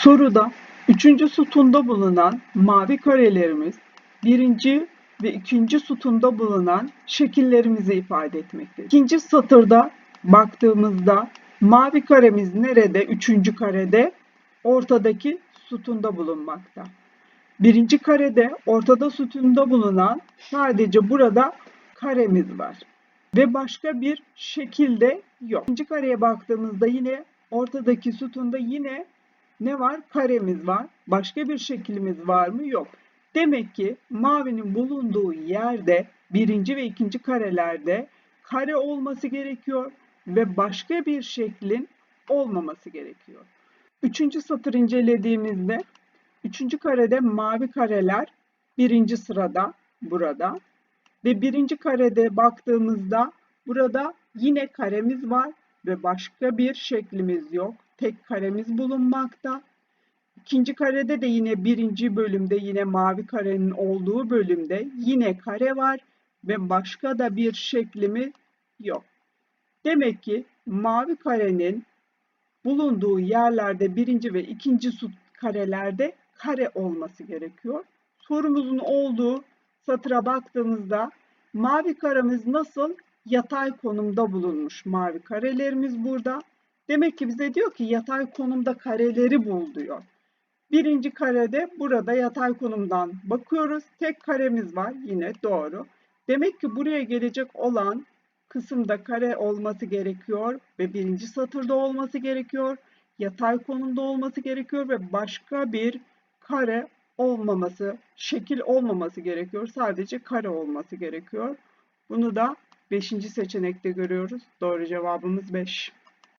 Soruda üçüncü sütunda bulunan mavi karelerimiz birinci ve ikinci sütunda bulunan şekillerimizi ifade etmektedir. İkinci satırda baktığımızda mavi karemiz nerede? Üçüncü karede ortadaki sütunda bulunmakta. Birinci karede ortada sütunda bulunan sadece burada karemiz var. Ve başka bir şekilde yok. İkinci kareye baktığımızda yine ortadaki sütunda yine ne var? Karemiz var. Başka bir şeklimiz var mı? Yok. Demek ki mavinin bulunduğu yerde birinci ve ikinci karelerde kare olması gerekiyor ve başka bir şeklin olmaması gerekiyor. Üçüncü satır incelediğimizde üçüncü karede mavi kareler birinci sırada burada ve birinci karede baktığımızda burada yine karemiz var ve başka bir şeklimiz yok. Tek karemiz bulunmakta. İkinci karede de yine birinci bölümde yine mavi karenin olduğu bölümde yine kare var ve başka da bir şeklimiz yok. Demek ki mavi karenin bulunduğu yerlerde birinci ve ikinci süt karelerde kare olması gerekiyor. Sorumuzun olduğu satıra baktığımızda mavi karemiz nasıl? Yatay konumda bulunmuş mavi karelerimiz burada. Demek ki bize diyor ki yatay konumda kareleri bul diyor. Birinci karede burada yatay konumdan bakıyoruz. Tek karemiz var yine doğru. Demek ki buraya gelecek olan kısımda kare olması gerekiyor ve birinci satırda olması gerekiyor. Yatay konumda olması gerekiyor ve başka bir kare olmaması, şekil olmaması gerekiyor. Sadece kare olması gerekiyor. Bunu da 5. seçenekte görüyoruz. Doğru cevabımız 5.